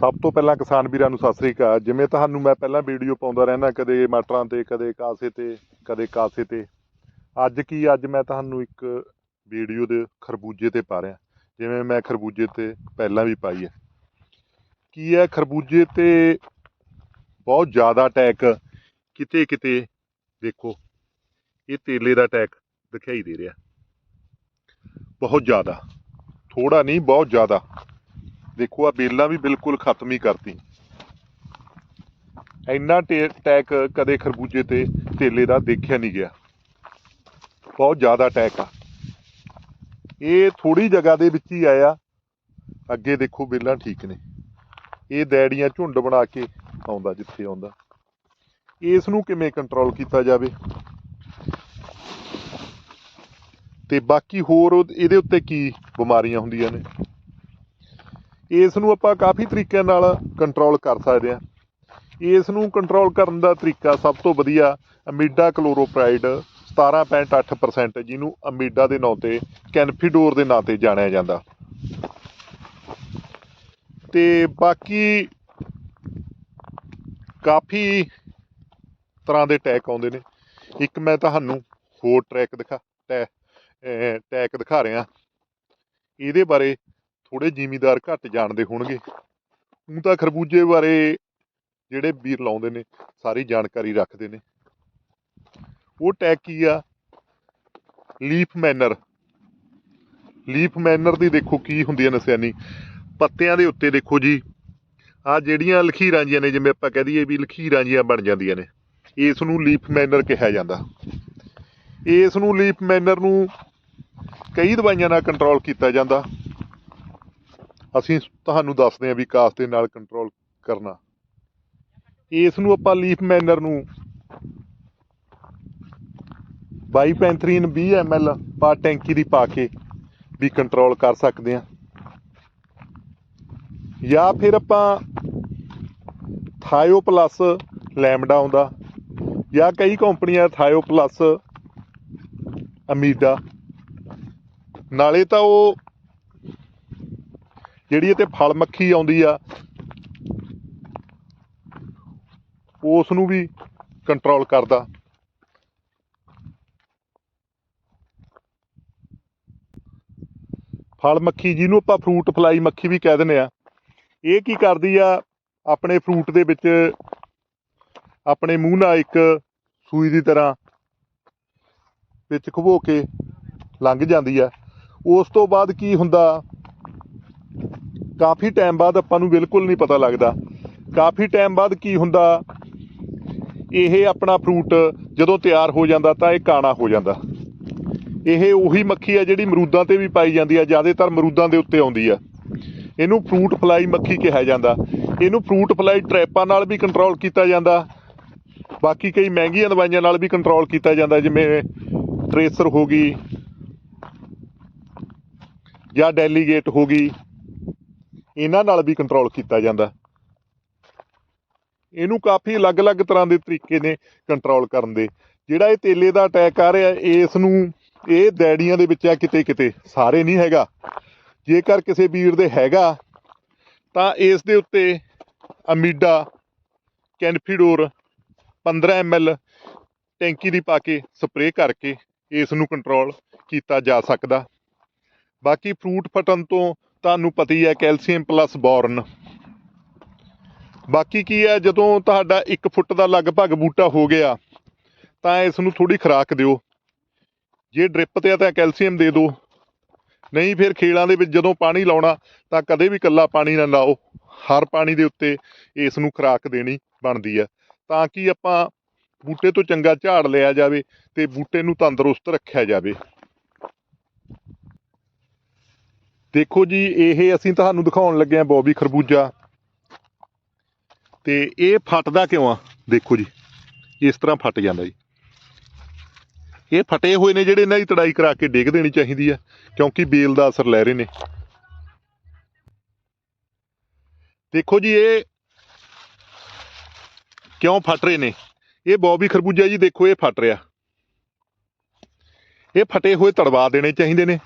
ਸਭ ਤੋਂ ਪਹਿਲਾਂ ਕਿਸਾਨ ਵੀਰਾਂ ਨੂੰ ਸਤਿ ਸ੍ਰੀ ਅਕਾਲ। ਜਿਵੇਂ ਤੁਹਾਨੂੰ ਮੈਂ ਪਹਿਲਾਂ ਵੀਡੀਓ ਪਾਉਂਦਾ ਰਹਿੰਦਾ, ਕਦੇ ਮਟਰਾਂ ਤੇ, ਕਦੇ ਕਾਸੇ ਤੇ, ਕਦੇ ਕਾਸੇ ਤੇ। ਅੱਜ ਕੀ, ਅੱਜ ਮੈਂ ਤੁਹਾਨੂੰ ਇੱਕ ਵੀਡੀਓ ਦੇ ਖਰਬੂਜੇ ਤੇ ਪਾ ਰਿਹਾ। ਜਿਵੇਂ ਮੈਂ ਖਰਬੂਜੇ ਤੇ ਪਹਿਲਾਂ ਵੀ ਪਾਈ ਹੈ। ਕੀ ਹੈ? ਖਰਬੂਜੇ ਤੇ ਬਹੁਤ ਜ਼ਿਆਦਾ ਅਟੈਕ ਕਿਤੇ ਕਿਤੇ, ਦੇਖੋ, ਇਹ ਤੇਲੇ ਦਾ ਅਟੈਕ ਦਿਖਾਈ ਦੇ ਰਿਹਾ। ਬਹੁਤ ਜ਼ਿਆਦਾ। ਥੋੜਾ ਨਹੀਂ, ਬਹੁਤ ਜ਼ਿਆਦਾ। ਦੇਖੋ ਆ ਬੇਲਾਂ ਵੀ ਬਿਲਕੁਲ ਖਤਮ ਹੀ ਕਰਤੀ ਇੰਨਾ ਅਟੈਕ ਕਦੇ ਖਰਬੂਜੇ ਤੇ ਤੇਲੇ ਦਾ ਦੇਖਿਆ ਨਹੀਂ ਗਿਆ। ਬਹੁਤ ਜ਼ਿਆਦਾ ਅਟੈਕ ਆ। ਇਹ ਥੋੜੀ ਜਗ੍ਹਾ ਦੇ ਵਿੱਚ ਹੀ ਆਇਆ। ਅੱਗੇ ਦੇਖੋ ਬੇਲਾਂ ਠੀਕ ਨੇ। ਇਹ ਦੈੜੀਆਂ ਝੁੰਡ ਬਣਾ ਕੇ ਆਉਂਦਾ ਜਿੱਥੇ ਆਉਂਦਾ। ਇਸ ਨੂੰ ਕਿਵੇਂ ਕੰਟਰੋਲ ਕੀਤਾ ਜਾਵੇ? ਤੇ ਬਾਕੀ ਹੋਰ ਇਹਦੇ ਉੱਤੇ ਕੀ ਬਿਮਾਰੀਆਂ ਹੁੰਦੀਆਂ ਨੇ? ਇਸ ਨੂੰ ਆਪਾਂ ਕਾਫੀ ਤਰੀਕਿਆਂ ਨਾਲ ਕੰਟਰੋਲ ਕਰ ਸਕਦੇ ਹਾਂ। ਇਸ ਨੂੰ ਕੰਟਰੋਲ ਕਰਨ ਦਾ ਤਰੀਕਾ ਸਭ ਤੋਂ ਵਧੀਆ ਅਮੀਡਾ ਕਲੋਰੋਪ੍ਰਾਈਡ 17.8% ਜਿਹਨੂੰ ਅਮੀਡਾ ਦੇ ਨਾਂ ਤੇ, ਕੈਨਫੀਡੋਰ ਦੇ ਨਾਂ ਤੇ ਜਾਣਿਆ ਜਾਂਦਾ। ਤੇ ਬਾਕੀ ਕਾਫੀ ਤਰ੍ਹਾਂ ਦੇ ਟੈਕ ਆਉਂਦੇ ਨੇ। ਇੱਕ ਮੈਂ ਤੁਹਾਨੂੰ ਹੋਰ ਟਰੈਕ ਦਿਖਾ ਟੈ ਟੈਕ ਦਿਖਾ ਰਿਹਾ। ਇਹਦੇ ਬਾਰੇ ਥੋੜੇ ਜ਼ਿਮੀਦਾਰ ਘੱਟ ਜਾਣਦੇ ਹੋਣਗੇ। ਉਹ ਤਾਂ ਖਰਬੂਜੇ ਬਾਰੇ ਜਿਹੜੇ ਵੀਰ ਲਾਉਂਦੇ ਨੇ, ਸਾਰੀ ਜਾਣਕਾਰੀ ਰੱਖਦੇ ਨੇ। ਉਹ ਟੈਗ ਕੀ ਆ? Leaf miner. ਲੀਫ ਮੈਨਰ ਦੀ ਦੇਖੋ ਕੀ ਹੁੰਦੀ ਹੈ ਨਿਸ਼ਾਨੀ ਪੱਤਿਆਂ ਦੇ ਉੱਤੇ ਦੇਖੋ ਜੀ। ਆ ਜਿਹੜੀਆਂ ਲਖੀਰਾਂ ਜੀਆਂ ਨੇ, ਜਿਵੇਂ ਆਪਾਂ ਕਹਿ ਦਈਏ ਵੀ ਲਖੀਰਾਂ ਜੀਆਂ ਬਣ ਜਾਂਦੀਆਂ ਨੇ। ਇਸ ਨੂੰ ਲੀਫ ਮੈਨਰ ਕਿਹਾ ਜਾਂਦਾ। ਇਸ ਨੂੰ ਲੀਫ ਮੈਨਰ ਨੂੰ ਕਈ ਦਵਾਈਆਂ ਨਾਲ ਕੰਟਰੋਲ ਕੀਤਾ ਜਾਂਦਾ। ਅਸੀਂ ਤੁਹਾਨੂੰ ਦੱਸਦੇ ਹਾਂ ਵੀ ਕਾਸ ਦੇ ਨਾਲ ਕੰਟਰੋਲ ਕਰਨਾ। ਇਸ ਨੂੰ ਆਪਾਂ ਲੀਫ ਮੈਨਰ ਨੂੰ ਬਾਈਪੈਂਥਰੀਨ 20 ml ਪਾ ਟੈਂਕੀ ਦੀ ਪਾ ਕੇ ਵੀ ਕੰਟਰੋਲ ਕਰ ਸਕਦੇ ਹਾਂ। ਜਾਂ ਫਿਰ ਆਪਾਂ ਥਾਇਓ ਪਲੱਸ ਲੈਮਡਾ ਆਉਂਦਾ ਜਾਂ ਕਈ ਕੰਪਨੀਆਂ ਥਾਇਓ ਪਲੱਸ ਅਮੀਡਾ। ਨਾਲੇ ਤਾਂ ਉਹ ਜਿਹੜੀ ਇਹ ਤੇ ਫਲ ਮੱਖੀ ਆਉਂਦੀ ਆ ਉਸ ਨੂੰ ਵੀ ਕੰਟਰੋਲ ਕਰਦਾ। ਫਲ ਮੱਖੀ ਜਿਹਨੂੰ ਆਪਾਂ ਫਰੂਟ ਫਲਾਈ ਮੱਖੀ ਵੀ ਕਹਿ ਦਿੰਦੇ ਆ, ਇਹ ਕੀ ਕਰਦੀ ਆ, ਆਪਣੇ ਫਰੂਟ ਦੇ ਵਿੱਚ ਆਪਣੇ ਮੂੰਹ ਨਾਲ ਇੱਕ ਸੂਈ ਦੀ ਤਰ੍ਹਾਂ ਵਿੱਚ ਖਵੋ ਕੇ ਲੰਘ ਜਾਂਦੀ ਆ। ਉਸ ਤੋਂ ਬਾਅਦ ਕੀ ਹੁੰਦਾ ਕਾਫੀ ਟਾਈਮ ਬਾਅਦ ਆਪਾਂ ਨੂੰ ਬਿਲਕੁਲ ਨਹੀਂ ਪਤਾ ਲੱਗਦਾ। ਕਾਫੀ ਟਾਈਮ ਬਾਅਦ ਕੀ ਹੁੰਦਾ? ਇਹ ਆਪਣਾ ਫਰੂਟ ਜਦੋਂ ਤਿਆਰ ਹੋ ਜਾਂਦਾ ਤਾਂ ਇਹ ਕਾਣਾ ਹੋ ਜਾਂਦਾ। ਇਹ ਉਹੀ ਮੱਖੀ ਆ ਜਿਹੜੀ ਮਰੂਦਾਂ ਤੇ ਵੀ ਪਾਈ ਜਾਂਦੀ ਆ, ਜ਼ਿਆਦਾਤਰ ਮਰੂਦਾਂ ਦੇ ਉੱਤੇ ਆਉਂਦੀ ਆ। ਇਹਨੂੰ ਫਰੂਟ ਫਲਾਈ ਮੱਖੀ ਕਿਹਾ ਜਾਂਦਾ। ਇਹਨੂੰ ਫਰੂਟ ਫਲਾਈ ਟ੍ਰੈਪਾਂ ਨਾਲ ਵੀ ਕੰਟਰੋਲ ਕੀਤਾ ਜਾਂਦਾ। ਬਾਕੀ ਕਈ ਮਹਿੰਗੀਆਂ ਦਵਾਈਆਂ ਨਾਲ ਵੀ ਕੰਟਰੋਲ ਕੀਤਾ ਜਾਂਦਾ, ਜਿਵੇਂ ਟ੍ਰੇਸਰ ਹੋ ਗਈ ਜਾਂ ਡੈਲੀਗੇਟ ਹੋ ਗਈ। ਇਹਨਾਂ ਨਾਲ ਵੀ ਕੰਟਰੋਲ ਕੀਤਾ ਜਾਂਦਾ। ਇਹਨੂੰ ਕਾਫੀ ਅਲੱਗ-ਅਲੱਗ ਤਰ੍ਹਾਂ ਦੇ ਤਰੀਕੇ ਨੇ ਕੰਟਰੋਲ ਕਰਨ ਦੇ। ਜਿਹੜਾ ਇਹ ਤੇਲੇ ਦਾ ਅਟੈਕ ਆ ਰਿਹਾ, ਇਸ ਨੂੰ ਇਹ ਦੈੜੀਆਂ ਦੇ ਵਿੱਚ ਆ ਕਿਤੇ ਕਿਤੇ ਸਾਰੇ ਨਹੀਂ ਹੈਗਾ। ਜੇਕਰ ਕਿਸੇ ਵੀਰ ਦੇ ਹੈਗਾ, ਤਾਂ ਇਸ ਦੇ ਉੱਤੇ ਅਮੀਡਾ, ਕੈਨਫੀਡੋਰ 15 ml ਟੈਂਕੀ ਦੀ ਪਾ ਕੇ ਸਪਰੇਅ ਕਰਕੇ ਇਸ ਨੂੰ ਕੰਟਰੋਲ ਕੀਤਾ ਜਾ ਸਕਦਾ। ਬਾਕੀ ਫਰੂਟ ਫਟਣ ਤੋਂ ਤੁਹਾਨੂੰ ਪਤਾ ਹੈ ਕੈਲਸ਼ੀਅਮ ਪਲੱਸ ਬੋਰਨ। ਬਾਕੀ ਕੀ ਹੈ, ਜਦੋਂ ਤੁਹਾਡਾ 1 ਫੁੱਟ ਦਾ ਲਗਭਗ ਬੂਟਾ ਹੋ ਗਿਆ, ਤਾਂ ਇਸ ਨੂੰ ਥੋੜੀ ਖੁਰਾਕ ਦਿਓ। ਜੇ ਡ੍ਰਿਪ ਤੇ ਆ ਤਾਂ ਕੈਲਸ਼ੀਅਮ ਦੇ ਦਿਓ। ਨਹੀਂ ਫਿਰ ਖੇਲਾਂ ਦੇ ਵਿੱਚ ਜਦੋਂ ਪਾਣੀ ਲਾਉਣਾ, ਤਾਂ ਕਦੇ ਵੀ ਕੱਲਾ ਪਾਣੀ ਨਾ ਲਾਓ। ਹਰ ਪਾਣੀ ਦੇ ਉੱਤੇ ਇਸ ਨੂੰ ਖੁਰਾਕ ਦੇਣੀ ਬਣਦੀ ਹੈ। ਤਾਂ ਕਿ ਆਪਾਂ ਬੂਟੇ ਤੋਂ ਚੰਗਾ ਝਾੜ ਲਿਆ ਜਾਵੇ ਤੇ ਬੂਟੇ ਨੂੰ ਤੰਦਰੁਸਤ ਰੱਖਿਆ ਜਾਵੇ। ਦੇਖੋ ਜੀ, ਇਹ ਅਸੀਂ ਤੁਹਾਨੂੰ ਦਿਖਾਉਣ ਲੱਗੇ ਆ ਬੋਬੀ ਖਰਬੂਜਾ। ਤੇ ਇਹ ਫਟਦਾ ਕਿਉਂ ਆ? ਦੇਖੋ ਜੀ, ਇਸ ਤਰ੍ਹਾਂ ਫਟ ਜਾਂਦਾ ਜੀ। ਇਹ ਫਟੇ ਹੋਏ ਨੇ ਜਿਹੜੇ ਇਹਨਾਂ ਦੀ ਤੜਾਈ ਕਰਾ ਕੇ ਡੇਗ ਦੇਣੀ ਚਾਹੀਦੀ ਆ, ਕਿਉਂਕਿ ਬੇਲ ਦਾ ਅਸਰ ਲੈ ਰਹੇ ਨੇ। ਦੇਖੋ ਜੀ, ਇਹ ਕਿਉਂ ਫਟ ਰਹੇ ਨੇ? ਇਹ ਬੋਬੀ ਖਰਬੂਜਾ ਜੀ, ਦੇਖੋ ਇਹ ਫਟ ਰਿਹਾ। ਇਹ ਫਟੇ ਹੋਏ ਤੜਵਾ ਦੇਣੇ ਚਾਹੀਦੇ ਨੇ।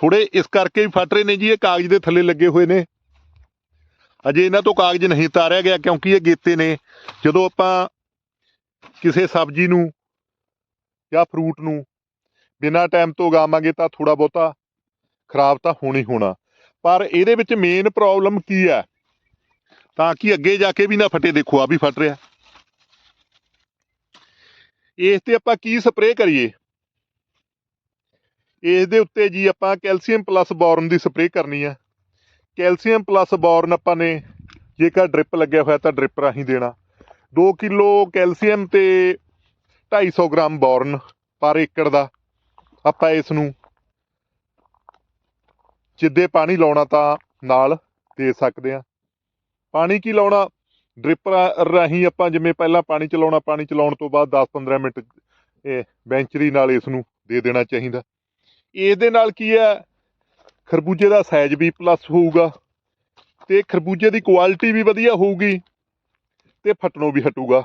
ਥੋੜੇ ਇਸ ਕਰਕੇ ਵੀ ਫਟ ਰਹੇ ਨੇ ਜੀ, ਇਹ ਕਾਗਜ਼ ਦੇ ਥੱਲੇ ਲੱਗੇ ਹੋਏ ਨੇ। ਅਜੇ ਇਹਨਾਂ ਤੋਂ ਕਾਗਜ਼ ਨਹੀਂ ਤਾਰਿਆ ਗਿਆ ਕਿਉਂਕਿ ਇਹ ਗੇਤੇ ਨੇ। ਜਦੋਂ ਆਪਾਂ ਕਿਸੇ ਸਬਜ਼ੀ ਨੂੰ ਜਾਂ ਫਰੂਟ ਨੂੰ ਬਿਨਾਂ ਟਾਈਮ ਤੋਂ ਉਗਾਵਾਂਗੇ ਤਾਂ ਥੋੜਾ ਬਹੁਤਾ ਖਰਾਬ ਤਾਂ ਹੋਣੀ ਹੋਣਾ। ਪਰ ਇਹਦੇ ਵਿੱਚ ਮੇਨ ਪ੍ਰੋਬਲਮ ਕੀ ਹੈ? ਤਾਂ ਕਿ ਅੱਗੇ ਜਾ ਕੇ ਵੀ ਨਾ ਫਟੇ, ਦੇਖੋ ਆ ਵੀ ਫਟ ਰਿਹਾ। ਇਸ ਤੇ ਆਪਾਂ ਕੀ ਸਪਰੇਅ ਕਰੀਏ? ਇਸ ਦੇ ਉੱਤੇ ਜੀ ਆਪਾਂ ਕੈਲਸ਼ੀਅਮ ਪਲੱਸ ਬੋਰਨ ਦੀ ਸਪਰੇਅ ਕਰਨੀ ਹੈ ਕੈਲਸ਼ੀਅਮ ਪਲੱਸ ਬੋਰਨ ਆਪਾਂ ਨੇ ਜੇਕਰ ਡ੍ਰਿਪ ਲੱਗਿਆ ਹੋਇਆ ਤਾਂ ਡ੍ਰਿਪ ਰਾਹੀਂ ਦੇਣਾ। 2 ਕਿਲੋ ਕੈਲਸ਼ੀਅਮ ਤੇ 250 ਗ੍ਰਾਮ ਬੋਰਨ ਪਰ ਏਕੜ ਦਾ ਆਪਾਂ ਇਸ ਨੂੰ ਜਿੱਦੇ ਪਾਣੀ ਲਾਉਣਾ ਤਾਂ ਨਾਲ ਦੇ ਸਕਦੇ ਆ ਪਾਣੀ ਕੀ ਲਾਉਣਾ? ਡ੍ਰਿਪ ਰਾਹੀਂ ਆਪਾਂ ਜਿਵੇਂ ਪਹਿਲਾਂ ਪਾਣੀ ਚਲਾਉਣਾ, ਪਾਣੀ ਚਲਾਉਣ ਤੋਂ ਬਾਅਦ 10-15 ਮਿੰਟ ਬੈਂਚਰੀ ਨਾਲ ਇਸ ਨੂੰ ਦੇ ਦੇਣਾ ਚਾਹੀਦਾ। ਇਸ ਨਾਲ ਕੀ ਹੈ? ਖਰਬੂਜੇ ਦਾ ਸਾਈਜ਼ ਵੀ ਪਲੱਸ ਹੋਊਗਾ ਤੇ ਖਰਬੂਜੇ ਦੀ ਕੁਆਲਿਟੀ ਵੀ ਵਧੀਆ ਹੋਊਗੀ ਤੇ ਫਟਣੋਂ ਵੀ ਹਟੂਗਾ।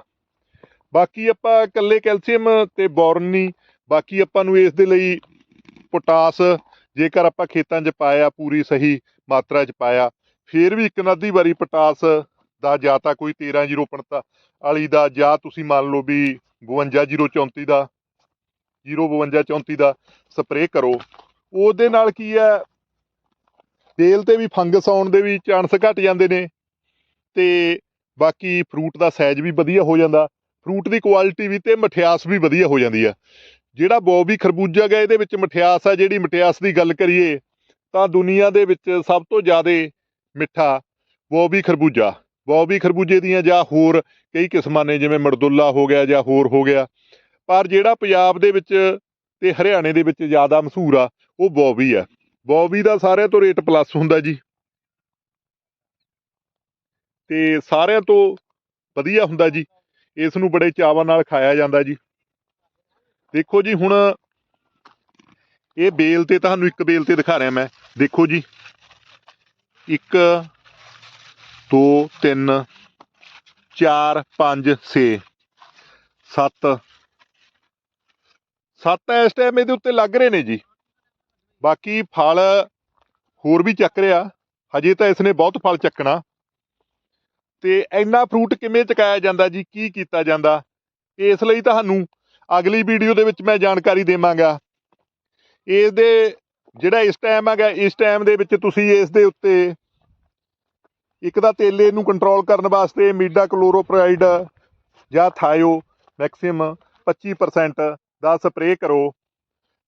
ਬਾਕੀ ਆਪਾਂ ਇਕੱਲੇ ਕੈਲਸ਼ੀਅਮ ਤੇ ਬੋਰਨ ਨਹੀਂ, ਬਾਕੀ ਆਪਾਂ ਨੂੰ ਇਸ ਦੇ ਲਈ ਪੋਟਾਸ, ਜੇਕਰ ਆਪਾਂ ਖੇਤਾਂ 'ਚ ਪਾਇਆ ਪੂਰੀ ਸਹੀ ਮਾਤਰਾ 'ਚ ਪਾਇਆ, ਫਿਰ ਵੀ ਇੱਕ ਨਦੀ ਵਾਰੀ ਪੋਟਾਸ ਦਾ ਜਾਂ ਤਾਂ ਕੋਈ 13045 ਵਾਲੀ ਦਾ ਜਾਂ ਤੁਸੀਂ ਮੰਨ ਲਓ ਵੀ 52034 ਦਾ 05234 ਦਾ ਸਪਰੇਅ ਕਰੋ। ਉਹਦੇ ਨਾਲ ਕੀ ਹੈ? ਤੇਲ ਤੇ ਵੀ ਫੰਗਸ ਆਉਣ ਦੇ ਵੀ ਚਾਂਸ ਘਟ ਜਾਂਦੇ ਨੇ ਤੇ ਬਾਕੀ ਫਰੂਟ ਦਾ ਸਾਈਜ਼ ਵੀ ਵਧੀਆ ਹੋ ਜਾਂਦਾ। ਫਰੂਟ ਦੀ ਕੁਆਲਿਟੀ ਵੀ ਤੇ ਮਠਿਆਸ ਵੀ ਵਧੀਆ ਹੋ ਜਾਂਦੀ ਆ। ਜਿਹੜਾ ਬੋਬੀ ਖਰਬੂਜਾ ਗਾ, ਇਹਦੇ ਵਿੱਚ ਮਠਿਆਸ ਆ, ਜਿਹੜੀ ਮਠਿਆਸ ਦੀ ਗੱਲ ਕਰੀਏ ਤਾਂ ਦੁਨੀਆ ਦੇ ਵਿੱਚ ਸਭ ਤੋਂ ਜ਼ਿਆਦਾ ਮਿੱਠਾ ਬੋਬੀ ਖਰਬੂਜਾ। ਬੋਬੀ ਖਰਬੂਜੇ ਦੀਆਂ ਜਾਂ ਹੋਰ ਕਈ ਕਿਸਮਾਂ ਨੇ, ਜਿਵੇਂ ਮਰਦੁੱਲਾ ਹੋ ਗਿਆ ਜਾਂ ਹੋਰ ਹੋ ਗਿਆ। ਪਰ ਜਿਹੜਾ ਪੰਜਾਬ ਦੇ ਵਿੱਚ ਤੇ ਹਰਿਆਣੇ ਦੇ ਵਿੱਚ ਜ਼ਿਆਦਾ ਮਸ਼ਹੂਰ ਆ, ਉਹ ਬੋਬੀ ਆ। ਬੋਬੀ ਦਾ ਸਾਰਿਆਂ ਤੋਂ ਰੇਟ ਪਲੱਸ ਹੁੰਦਾ ਜੀ। ਤੇ ਸਾਰਿਆਂ ਤੋਂ ਵਧੀਆ ਹੁੰਦਾ ਜੀ। ਇਸ ਨੂੰ ਬੜੇ ਚਾਵਾਂ ਨਾਲ ਖਾਇਆ ਜਾਂਦਾ ਜੀ। ਦੇਖੋ ਜੀ, ਹੁਣ ਇਹ ਬੇਲ ਤੇ ਤੁਹਾਨੂੰ ਇੱਕ ਬੇਲ ਤੇ ਦਿਖਾ ਰਿਹਾ ਮੈਂ। ਦੇਖੋ ਜੀ। 1 2 3 4 5 6 7 7 ਇਸ ਟਾਈਮ ਇਹਦੇ ਉੱਤੇ ਲੱਗ ਰਹੇ ਨੇ ਜੀ। ਬਾਕੀ ਫਲ ਹੋਰ ਵੀ ਚੱਕ ਰਿਹਾ। ਹਜੇ ਤਾਂ ਇਸਨੇ ਬਹੁਤ ਫਲ ਚੱਕਣਾ। ਤੇ ਇੰਨਾ ਫਰੂਟ ਕਿਵੇਂ ਚਕਾਇਆ ਜਾਂਦਾ ਜੀ, ਕੀ ਕੀਤਾ ਜਾਂਦਾ? ਇਸ ਲਈ ਤੁਹਾਨੂੰ ਅਗਲੀ ਵੀਡੀਓ ਦੇ ਵਿੱਚ ਮੈਂ ਜਾਣਕਾਰੀ ਦੇਵਾਂਗਾ। ਇਸ ਦੇ ਜਿਹੜਾ ਇਸ ਟਾਈਮ ਹੈਗਾ, ਇਸ ਟਾਈਮ ਦੇ ਵਿੱਚ ਤੁਸੀਂ ਇਸ ਦੇ ਉੱਤੇ ਇੱਕ ਤਾਂ ਤੇਲੇ ਨੂੰ ਕੰਟਰੋਲ ਕਰਨ ਵਾਸਤੇ ਮੀਡਾ ਕਲੋਰੋਪਰਾਈਡ ਜਾਂ ਥਾਇਓ ਮੈਕਸਿਮ 25% ਦਾ ਸਪਰੇਅ ਕਰੋ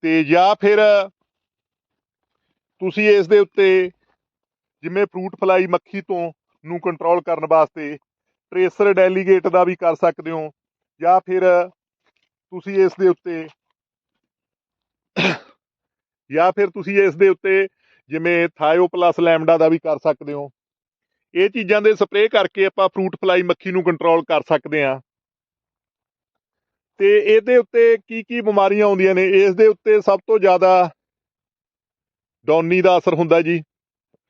ਤੇ ਜਾਂ ਫਿਰ ਤੁਸੀਂ ਇਸ ਦੇ ਉੱਤੇ ਜਿਵੇਂ ਫਰੂਟ ਫਲਾਈ ਮੱਖੀ ਤੋਂ ਨੂੰ ਕੰਟਰੋਲ ਕਰਨ ਵਾਸਤੇ ਟ੍ਰੇਸਰ ਡੈਲੀਗੇਟ ਦਾ ਵੀ ਕਰ ਸਕਦੇ ਹੋ ਜਾਂ ਫਿਰ ਤੁਸੀਂ ਇਸ ਦੇ ਉੱਤੇ ਜਾਂ ਫਿਰ ਤੁਸੀਂ ਇਸ ਦੇ ਉੱਤੇ ਜਿਵੇਂ ਥਾਇਓ ਪਲੱਸ ਲੈਮਡਾ ਦਾ ਵੀ ਕਰ ਸਕਦੇ ਹੋ। ਇਹ ਚੀਜ਼ਾਂ ਦੇ ਸਪਰੇਅ ਕਰਕੇ ਆਪਾਂ ਫਰੂਟ ਫਲਾਈ ਮੱਖੀ ਨੂੰ ਕੰਟਰੋਲ ਕਰ ਸਕਦੇ ਹਾਂ। ਤੇ ਇਹਦੇ ਉੱਤੇ ਕੀ ਕੀ ਬਿਮਾਰੀਆਂ ਆਉਂਦੀਆਂ ਨੇ? ਇਸ ਦੇ ਉੱਤੇ ਸਭ ਤੋਂ ਜ਼ਿਆਦਾ ਡੌਨੀ ਦਾ ਅਸਰ ਹੁੰਦਾ ਜੀ।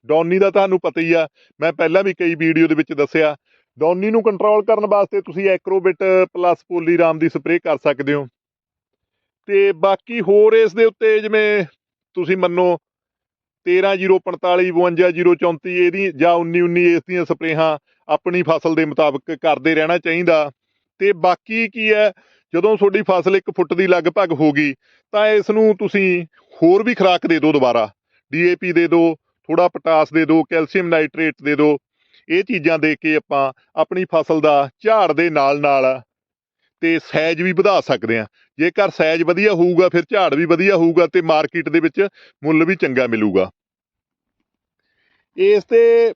ਡੌਨੀ ਦਾ ਤੁਹਾਨੂੰ ਪਤਾ ਹੀ ਆ, ਮੈਂ ਪਹਿਲਾਂ ਵੀ ਕਈ ਵੀਡੀਓ ਦੇ ਵਿੱਚ ਦੱਸਿਆ, ਡੌਨੀ ਨੂੰ ਕੰਟਰੋਲ ਕਰਨ ਵਾਸਤੇ ਤੁਸੀਂ ਐਕਰੋਬਿਟ ਪਲੱਸ ਪੋਲੀਰਾਮ ਦੀ ਸਪਰੇਅ ਕਰ ਸਕਦੇ ਹੋ। ਤੇ ਬਾਕੀ ਹੋਰ ਇਸ ਦੇ ਉੱਤੇ ਜਿਵੇਂ ਤੁਸੀਂ ਮੰਨੋ 13045 52034 ਇਹਦੀ ਜਾਂ 1919 ਇਸ ਦੀਆਂ ਸਪਰੇਹਾਂ ਆਪਣੀ ਫਸਲ ਦੇ ਮੁਤਾਬਕ ਕਰਦੇ ਰਹਿਣਾ ਚਾਹੀਦਾ। ਤੇ ਬਾਕੀ ਕੀ ਹੈ ਜਦੋਂ ਤੁਹਾਡੀ ਫਸਲ 1 ਫੁੱਟ ਦੀ ਲਗਭਗ ਹੋ ਗਈ, ਤਾਂ ਇਸ ਨੂੰ ਤੁਸੀਂ ਹੋਰ ਵੀ ਖੁਰਾਕ ਦੇ ਦਿਓ ਦੁਬਾਰਾ। ਡੀਏਪੀ ਦੇ ਦਿਓ ਥੋੜਾ ਪੋਟਾਸ ਦੇ ਦਿਓ, ਕੈਲਸ਼ੀਅਮ ਨਾਈਟ੍ਰੇਟ ਦੇ ਦਿਓ। ਇਹ ਚੀਜ਼ਾਂ ਦੇ ਕੇ ਆਪਾਂ ਆਪਣੀ ਫਸਲ ਦਾ ਝਾੜ ਦੇ ਨਾਲ ਨਾਲ ਤੇ ਸਾਈਜ਼ ਵੀ ਵਧਾ ਸਕਦੇ ਆ ਜੇਕਰ ਸਾਈਜ਼ ਵਧੀਆ ਹੋਊਗਾ, ਫਿਰ ਝਾੜ ਵੀ ਵਧੀਆ ਹੋਊਗਾ ਤੇ ਮਾਰਕੀਟ ਦੇ ਵਿੱਚ ਮੁੱਲ ਵੀ ਚੰਗਾ ਮਿਲੂਗਾ। ਇਸ ਤੇ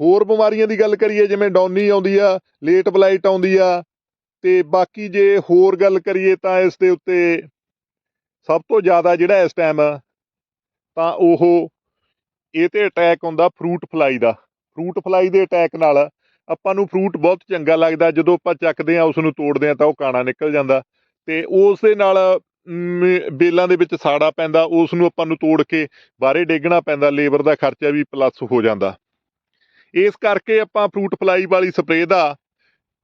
ਹੋਰ ਬਿਮਾਰੀਆਂ ਦੀ ਗੱਲ ਕਰੀਏ, ਜਿਵੇਂ ਡੌਨੀ ਆਉਂਦੀ ਆ, ਲੇਟ ਬਲਾਈਟ ਆਉਂਦੀ ਆ ਤੇ ਬਾਕੀ ਜੇ ਹੋਰ ਗੱਲ ਕਰੀਏ ਤਾਂ ਇਸ ਦੇ ਉੱਤੇ ਸਭ ਤੋਂ ਜ਼ਿਆਦਾ ਜਿਹੜਾ ਇਸ ਟਾਈਮ ਤਾਂ ਉਹ ਇਹ ਤੇ ਅਟੈਕ ਹੁੰਦਾ ਫਰੂਟ ਫਲਾਈ ਦਾ। ਫਰੂਟ ਫਲਾਈ ਦੇ ਅਟੈਕ ਨਾਲ ਆਪਾਂ ਨੂੰ ਫਰੂਟ ਬਹੁਤ ਚੰਗਾ ਲੱਗਦਾ, ਜਦੋਂ ਆਪਾਂ ਚੱਕਦੇ ਆ ਉਸ ਨੂੰ ਤੋੜਦੇ ਆ ਤਾਂ ਉਹ ਕਾਣਾ ਨਿਕਲ ਜਾਂਦਾ। ਤੇ ਉਸ ਦੇ ਨਾਲ ਬੇਲਾਂ ਦੇ ਵਿੱਚ ਸਾੜਾ ਪੈਂਦਾ ਉਸ ਨੂੰ ਆਪਾਂ ਨੂੰ ਤੋੜ ਕੇ ਬਾਹਰੇ ਡੇਗਣਾ ਪੈਂਦਾ, ਲੇਬਰ ਦਾ ਖਰਚਾ ਵੀ ਪਲੱਸ ਹੋ ਜਾਂਦਾ। ਇਸ ਕਰਕੇ ਆਪਾਂ ਫਰੂਟ ਫਲਾਈ ਵਾਲੀ ਸਪਰੇਅ ਦਾ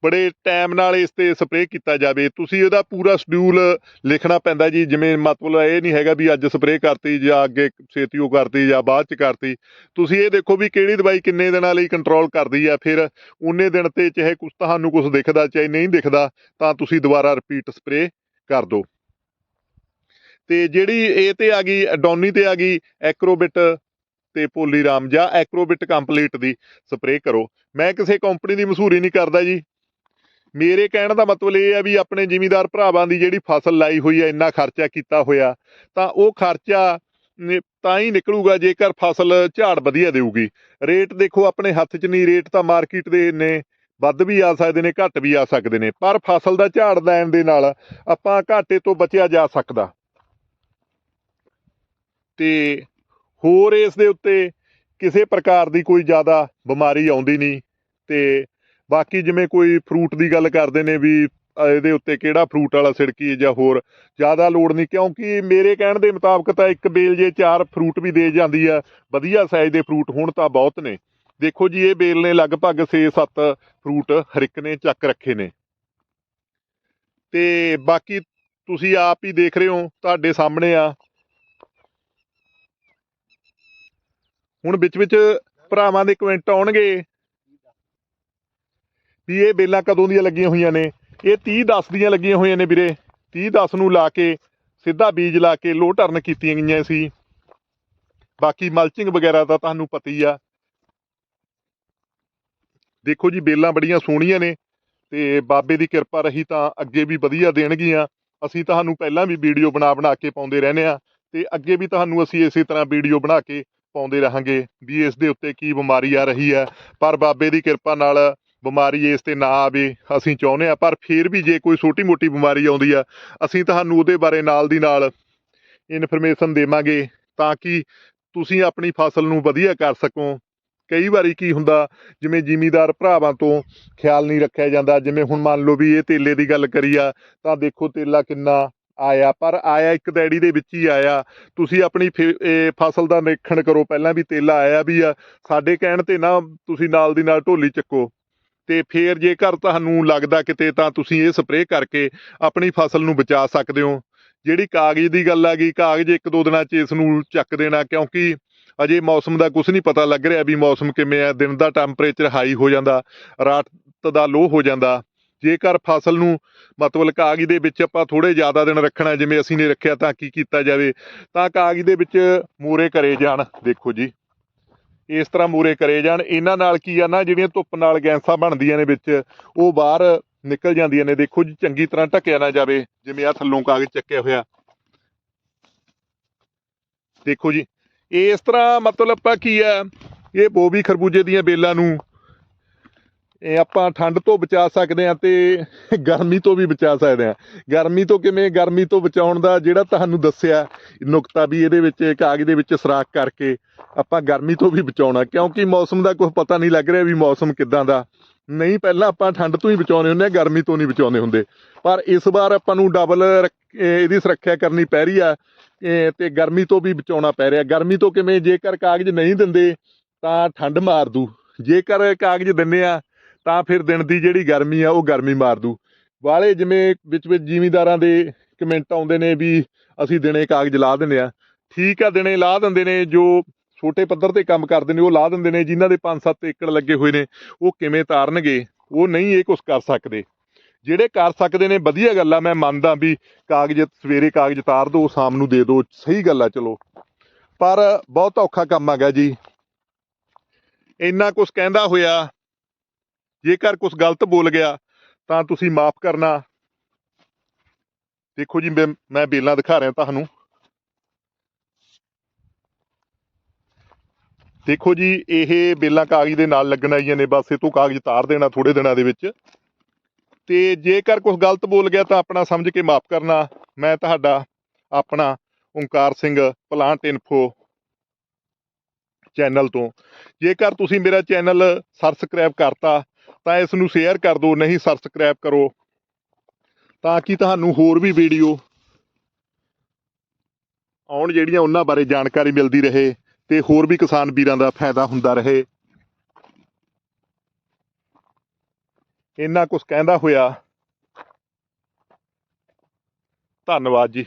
ਬੜੇ ਟਾਈਮ ਨਾਲ ਇਸ ਤੇ ਸਪਰੇਅ ਕੀਤਾ ਜਾਵੇ। ਤੁਸੀਂ ਇਹਦਾ ਪੂਰਾ ਸ਼ਡਿਊਲ ਲਿਖਣਾ ਪੈਂਦਾ ਜੀ, ਜਿਵੇਂ ਮਤਲਬ ਇਹ ਨਹੀਂ ਹੈਗਾ ਵੀ ਅੱਜ ਸਪਰੇਅ ਕਰਤੀ ਜਾਂ ਅੱਗੇ ਛੇਤੀ ਉਹ ਕਰਤੀ ਜਾਂ ਬਾਅਦ ਚ ਕਰਤੀ। ਤੁਸੀਂ ਇਹ ਦੇਖੋ ਵੀ ਕਿਹੜੀ ਦਵਾਈ ਕਿੰਨੇ ਦਿਨਾਂ ਲਈ ਕੰਟਰੋਲ ਕਰਦੀ ਆ, ਫਿਰ ਉਨੇ ਦਿਨ ਤੇ ਚਾਹੇ ਕੁਝ ਤੁਹਾਨੂੰ ਕੁਝ ਦਿਖਦਾ, ਚਾਹੇ ਨਹੀਂ ਦਿਖਦਾ, ਤਾਂ ਤੁਸੀਂ ਦੁਬਾਰਾ ਰਿਪੀਟ ਸਪਰੇਅ ਕਰ ਦਿਓ। ਤੇ ਜਿਹੜੀ ਇਹ ਤੇ ਆ ਗਈ ਡੌਨੀ ਤੇ ਆ ਗਈ ਐਕਰੋਬਿਟ ਤੇ ਪੋਲੀਰਾਮ ਜਾਂ ਐਕਰੋਬਿਟ ਕੰਪਲੀਟ ਦੀ ਸਪਰੇਅ ਕਰੋ। ਮੈਂ ਕਿਸੇ ਕੰਪਨੀ ਦੀ ਮਸ਼ਹੂਰੀ ਨਹੀਂ ਕਰਦਾ ਜੀ। ਮੇਰੇ ਕਹਿਣ ਦਾ ਮਤਲਬ ਇਹ ਹੈ ਵੀ ਆਪਣੇ ਜ਼ਿਮੀਂਦਾਰ ਭਰਾਵਾਂ ਦੀ ਜਿਹੜੀ ਫਸਲ ਲਾਈ ਹੋਈ ਹੈ, ਇੰਨਾ ਖਰਚਾ ਕੀਤਾ ਹੋਇਆ, ਤਾਂ ਉਹ ਖਰਚਾ ਤਾਂ ਹੀ ਨਿਕਲੂਗਾ ਜੇਕਰ ਫਸਲ ਝਾੜ ਵਧੀਆ ਦੇਊਗੀ। ਰੇਟ ਦੇਖੋ, ਆਪਣੇ ਹੱਥ 'ਚ ਨਹੀਂ, ਰੇਟ ਤਾਂ ਮਾਰਕੀਟ ਦੇ ਨੇ, ਵੱਧ ਵੀ ਆ ਸਕਦੇ ਨੇ, ਘੱਟ ਵੀ ਆ ਸਕਦੇ ਨੇ, ਪਰ ਫਸਲ ਦਾ ਝਾੜ ਲੈਣ ਦੇ ਨਾਲ ਆਪਾਂ ਘਾਟੇ ਤੋਂ ਬਚਿਆ ਜਾ ਸਕਦਾ। ਤੇ ਹੋਰ ਇਸ ਦੇ ਉੱਤੇ ਕਿਸੇ ਪ੍ਰਕਾਰ ਦੀ ਕੋਈ ਜ਼ਿਆਦਾ ਬਿਮਾਰੀ ਆਉਂਦੀ ਨਹੀਂ, ਤੇ ਬਾਕੀ ਜਿਵੇਂ ਕੋਈ ਫਰੂਟ ਦੀ ਗੱਲ ਕਰਦੇ ਨੇ ਵੀ ਇਹਦੇ ਉੱਤੇ ਕਿਹੜਾ ਫਰੂਟ ਵਾਲਾ ਛਿੜਕੀ ਜਾਂ ਹੋਰ, ਜ਼ਿਆਦਾ ਲੋੜ ਨਹੀਂ, ਕਿਉਂਕਿ ਮੇਰੇ ਕਹਿਣ ਦੇ ਮੁਤਾਬਕ ਤਾਂ ਇੱਕ ਬੇਲ ਜੇ ਚਾਰ ਫਰੂਟ ਵੀ ਦੇ ਜਾਂਦੀ ਆ, ਵਧੀਆ ਸਾਈਜ਼ ਦੇ ਫਰੂਟ ਹੁਣ ਤਾਂ ਬਹੁਤ ਨੇ। ਦੇਖੋ ਜੀ, ਇਹ ਬੇਲ ਨੇ ਲਗਭਗ 6-7 ਫਰੂਟ ਹਰ ਇੱਕ ਨੇ ਚੱਕ ਰੱਖੇ ਨੇ। ਤੇ ਬਾਕੀ ਤੁਸੀਂ ਆਪ ਹੀ ਦੇਖ ਰਹੇ ਹੋ, ਤੁਹਾਡੇ ਸਾਹਮਣੇ ਆ। ਹੁਣ ਵਿੱਚ ਵਿੱਚ ਭਰਾਵਾਂ ਦੇ ਕਮੈਂਟ ਆਉਣਗੇ। ਵੀ ਇਹ ਬੇਲਾਂ ਕਦੋਂ ਦੀਆਂ ਲੱਗੀਆਂ ਹੋਈਆਂ ਨੇ? ਇਹ 30 10 ਦੀਆਂ ਲੱਗੀਆਂ ਹੋਈਆਂ ਨੇ ਵੀਰੇ। 30 10 ਨੂੰ ਲਾ ਕੇ, ਸਿੱਧਾ ਬੀਜ ਲਾ ਕੇ ਲੋ ਟਰਨ ਕੀਤੀਆਂ ਗਈਆਂ ਸੀ। ਬਾਕੀ ਮਲਚਿੰਗ ਵਗੈਰਾ ਤਾਂ ਤੁਹਾਨੂੰ ਪਤਾ ਹੀ ਆ। ਦੇਖੋ ਜੀ, ਬੇਲਾਂ ਬੜੀਆਂ ਸੋਹਣੀਆਂ ਨੇ ਤੇ ਬਾਬੇ ਦੀ ਕਿਰਪਾ ਰਹੀ ਤਾਂ ਅੱਗੇ ਵੀ ਵਧੀਆ ਦੇਣਗੀਆਂ। ਅਸੀਂ ਤੁਹਾਨੂੰ ਪਹਿਲਾਂ ਵੀ ਵੀਡੀਓ ਬਣਾ ਬਣਾ ਕੇ ਪਾਉਂਦੇ ਰਹਿੰਦੇ ਆ ਤੇ ਅੱਗੇ ਵੀ ਤੁਹਾਨੂੰ ਅਸੀਂ ਇਸੇ ਤਰ੍ਹਾਂ ਵੀਡੀਓ ਬਣਾ ਕੇ ਪਾਉਂਦੇ ਰਹਾਂਗੇ ਵੀ ਇਸ ਦੇ ਉੱਤੇ ਕੀ ਬਿਮਾਰੀ ਆ ਰਹੀ ਹੈ। ਪਰ ਬਾਬੇ ਦੀ ਕਿਰਪਾ ਨਾਲ ਬਿਮਾਰੀ ਇਸ ਤੇ ਨਾ ਆਵੇ, ਅਸੀਂ ਚਾਹੁੰਦੇ ਆ ਪਰ ਫਿਰ ਵੀ ਜੇ ਕੋਈ ਛੋਟੀ ਮੋਟੀ ਬਿਮਾਰੀ ਆਉਂਦੀ ਆ, ਅਸੀਂ ਤੁਹਾਨੂੰ ਉਹਦੇ ਬਾਰੇ ਨਾਲ ਦੀ ਨਾਲ ਇਨਫੋਰਮੇਸ਼ਨ ਦੇਵਾਂਗੇ ਤਾਂ ਕਿ ਤੁਸੀਂ ਆਪਣੀ ਫਸਲ ਨੂੰ ਵਧੀਆ ਕਰ ਸਕੋ। ਕਈ ਵਾਰੀ ਕੀ ਹੁੰਦਾ, ਜਿਵੇਂ ਜ਼ਿਮੀਦਾਰ ਭਰਾਵਾਂ ਤੋਂ ਖਿਆਲ ਨਹੀਂ ਰੱਖਿਆ ਜਾਂਦਾ, ਜਿਵੇਂ ਹੁਣ ਮੰਨ ਲਓ ਵੀ ਇਹ ਤੇਲੇ ਦੀ ਗੱਲ ਕਰੀ ਆ, ਤਾਂ ਦੇਖੋ ਤੇਲਾ ਕਿੰਨਾ ਆਇਆ, ਪਰ ਆਇਆ ਇੱਕ ਦੈੜੀ ਦੇ ਵਿੱਚ ਹੀ ਆਇਆ। ਤੁਸੀਂ ਆਪਣੀ ਫੇ- ਫਸਲ ਦਾ ਨਿਰੀਖਣ ਕਰੋ, ਪਹਿਲਾਂ ਵੀ ਤੇਲਾ ਆਇਆ ਵੀ ਆ, ਸਾਡੇ ਕਹਿਣ ਤੇ ਨਾ ਤੁਸੀਂ ਨਾਲ ਦੀ ਨਾਲ ਢੋਲੀ ਚੱਕੋ। ਤੇ ਫੇਰ ਜੇਕਰ ਤੁਹਾਨੂੰ ਲੱਗਦਾ ਕਿਤੇ ਤਾਂ ਤੁਸੀਂ ਇਹ ਸਪਰੇਅ ਕਰਕੇ ਆਪਣੀ ਫਸਲ ਨੂੰ ਬਚਾ ਸਕਦੇ ਹੋ। ਜਿਹੜੀ ਕਾਗਜ਼ ਦੀ ਗੱਲ ਆ ਗਈ, ਕਾਗਜ਼ ਇੱਕ ਦੋ ਦਿਨਾਂ 'ਚ ਇਸ ਨੂੰ ਚੱਕ ਦੇਣਾ, ਕਿਉਂਕਿ ਅਜੇ ਮੌਸਮ ਦਾ ਕੁਝ ਨਹੀਂ ਪਤਾ ਲੱਗ ਰਿਹਾ ਵੀ ਮੌਸਮ ਕਿਵੇਂ ਆ, ਦਿਨ ਦਾ ਟੈਂਪਰੇਚਰ ਹਾਈ ਹੋ ਜਾਂਦਾ, ਰਾਤ ਦਾ ਲੋ ਹੋ ਜਾਂਦਾ। ਜੇਕਰ ਫਸਲ ਨੂੰ ਮਤਲਬ ਕਾਗਜ਼ ਦੇ ਵਿੱਚ ਆਪਾਂ ਥੋੜੇ ਜ਼ਿਆਦਾ ਦਿਨ ਰੱਖਣਾ, ਜਿਵੇਂ ਅਸੀਂ ਨੇ ਰੱਖਿਆ ਤਾਂ ਕੀ ਕੀਤਾ ਜਾਵੇ, ਤਾਂ ਕਾਗਜ਼ ਦੇ ਵਿੱਚ ਮੂਰੇ ਕਰੇ ਜਾਣ। ਦੇਖੋ ਜੀ। ਇਸ ਤਰ੍ਹਾਂ ਮੂਰੇ ਕਰੇ ਜਾਣ। ਇਹਨਾਂ ਨਾਲ ਕੀ ਆ ਨਾ, ਜਿਹੜੀਆਂ ਧੁੱਪ ਨਾਲ ਗੈਸਾਂ ਬਣਦੀਆਂ ਨੇ ਵਿੱਚ, ਉਹ ਬਾਹਰ ਨਿਕਲ ਜਾਂਦੀਆਂ ਨੇ। ਦੇਖੋ ਜੀ, ਚੰਗੀ ਤਰ੍ਹਾਂ ਢੱਕਿਆ ਨਾ ਜਾਵੇ, ਜਿਵੇਂ ਆ ਥੱਲੋਂ ਕਾਗਜ਼ ਚੱਕਿਆ ਹੋਇਆ। ਦੇਖੋ ਜੀ, ਇਸ ਤਰ੍ਹਾਂ ਮਤਲਬ ਆਪਾਂ ਕੀ ਆ, ਇਹ ਬੋਬੀ ਖਰਬੂਜੇ ਦੀਆਂ ਬੇਲਾਂ ਨੂੰ ਆਪਾਂ ਠੰਡ ਤੋਂ ਬਚਾ ਸਕਦੇ ਆ ਤੇ ਗਰਮੀ ਤੋਂ ਵੀ ਬਚਾ ਸਕਦੇ ਆ ਗਰਮੀ ਤੋਂ ਕਿਵੇਂ? ਗਰਮੀ ਤੋਂ ਬਚਾਉਣ ਦਾ ਜਿਹੜਾ ਤੁਹਾਨੂੰ ਦੱਸਿਆ, ਨੁਕਤਾ ਵੀ ਇਹਦੇ ਵਿੱਚ, ਕਾਗਜ਼ ਦੇ ਵਿੱਚ ਸਰਾਖ ਕਰਕੇ ਆਪਾਂ ਗਰਮੀ ਤੋਂ ਵੀ ਬਚਾਉਣਾ। ਕਿਉਂਕਿ ਮੌਸਮ ਦਾ ਕੁਝ ਪਤਾ ਨਹੀਂ ਲੱਗ ਰਿਹਾ ਵੀ ਮੌਸਮ ਕਿੱਦਾਂ ਦਾ। ਨਹੀਂ, ਪਹਿਲਾਂ ਆਪਾਂ ਠੰਡ ਤੋਂ ਹੀ ਬਚਾਉਣੇ ਹੁੰਦੇ ਆ, ਗਰਮੀ ਤੋਂ ਨਹੀਂ ਬਚਾਉਂਦੇ ਹੁੰਦੇ। ਪਰ ਇਸ ਵਾਰ ਆਪਾਂ ਨੂੰ ਡਬਲ ਇਹਦੀ ਸੁਰੱਖਿਆ ਕਰਨੀ ਪੈ ਰਹੀ ਆ, ਇਹ ਤੇ ਗਰਮੀ ਤੋਂ ਵੀ ਬਚਾਉਣਾ ਪੈ ਰਿਹਾ। ਗਰਮੀ ਤੋਂ ਕਿਵੇਂ? ਜੇਕਰ ਕਾਗਜ਼ ਨਹੀਂ ਦਿੰਦੇ, ਤਾਂ ਠੰਡ ਮਾਰ ਦੂ। ਜੇਕਰ ਕਾਗਜ਼ ਦਿੰਨੇ ਆ ਤਾਂ ਫਿਰ ਦਿਨ ਦੀ ਜਿਹੜੀ ਗਰਮੀ ਆ, ਉਹ ਗਰਮੀ ਮਾਰ ਦੂ। ਵਾਲੇ ਜਿਵੇਂ ਵਿੱਚ ਵਿੱਚ ਜ਼ਿਮੀਂਦਾਰਾਂ ਦੇ ਕਮੈਂਟ ਆਉਂਦੇ ਨੇ ਵੀ ਅਸੀਂ ਦਿਨੇ ਕਾਗਜ਼ ਲਾ ਦਿੰਦੇ ਆ। ਠੀਕ ਆ, ਦਿਨੇ ਲਾ ਦਿੰਦੇ ਨੇ, ਜੋ ਛੋਟੇ ਪੱਧਰ ਤੇ ਕੰਮ ਕਰਦੇ ਨੇ, ਉਹ ਲਾ ਦਿੰਦੇ ਨੇ, ਜਿਨ੍ਹਾਂ ਦੇ 5-7 ਏਕੜ ਲੱਗੇ ਹੋਏ ਨੇ, ਉਹ ਕਿਵੇਂ ਤਾਰਨਗੇ? ਉਹ ਨਹੀਂ ਇਹ ਕੁਝ ਕਰ ਸਕਦੇ। ਜਿਹੜੇ ਕਰ ਸਕਦੇ ਨੇ, ਵਧੀਆ ਗੱਲ ਆ, ਮੈਂ ਮੰਨਦਾ ਵੀ ਕਾਗਜ਼, ਸਵੇਰੇ ਕਾਗਜ਼ ਤਾਰ ਦੋ, ਸ਼ਾਮ ਨੂੰ ਦੇ ਦੋ, ਸਹੀ ਗੱਲ ਆ, ਚਲੋ। ਪਰ ਬਹੁਤ ਔਖਾ ਕੰਮ ਹੈਗਾ ਜੀ। ਇੰਨਾ ਕੁਝ ਕਹਿੰਦਾ ਹੋਇਆ ਜੇਕਰ ਕੁਝ ਗਲਤ ਬੋਲ ਗਿਆ, ਤਾਂ ਤੁਸੀਂ ਮਾਫ ਕਰਨਾ। ਦੇਖੋ ਜੀ, ਮੈਂ ਬੇਲਾਂ ਦਿਖਾ ਰਿਹਾ ਤੁਹਾਨੂੰ। ਦੇਖੋ ਜੀ, ਇਹ ਬੇਲਾਂ ਕਾਗਜ਼ ਦੇ ਨਾਲ ਲੱਗਣ ਆਈਆਂ ਨੇ, ਬਸ ਇਹ ਤੋਂ ਕਾਗਜ਼ ਤਾਰ ਦੇਣਾ ਥੋੜੇ ਦਿਨਾਂ ਦੇ ਵਿੱਚ। ਤੇ ਜੇਕਰ ਕੁਝ ਗਲਤ ਬੋਲ ਗਿਆ, ਤਾਂ ਆਪਣਾ ਸਮਝ ਕੇ ਮਾਫ ਕਰਨਾ। ਮੈਂ ਤੁਹਾਡਾ ਆਪਣਾ Onkar Singh plant info channel ਤੋਂ। ਜੇਕਰ ਤੁਸੀਂ ਮੇਰਾ ਚੈਨਲ ਸਬਸਕ੍ਰਾਈਬ ਕਰਤਾ ਤਾਂ ਇਸ ਨੂੰ ਸ਼ੇਅਰ ਕਰ ਦਿਓ, ਨਹੀਂ ਸਬਸਕ੍ਰਾਈਬ ਕਰੋ। ਤਾਂ ਕਿ ਤੁਹਾਨੂੰ ਹੋਰ ਵੀ ਵੀਡੀਓ ਆਉਣ ਜਿਹੜੀਆਂ ਉਹਨਾਂ ਬਾਰੇ ਜਾਣਕਾਰੀ ਮਿਲਦੀ ਰਹੇ ਤੇ ਹੋਰ ਵੀ ਕਿਸਾਨ ਵੀਰਾਂ ਦਾ ਫਾਇਦਾ ਹੁੰਦਾ ਰਹੇ। ਇੰਨਾ ਕੁਝ ਕਹਿੰਦਾ ਹੋਇਆ। ਧੰਨਵਾਦ ਜੀ।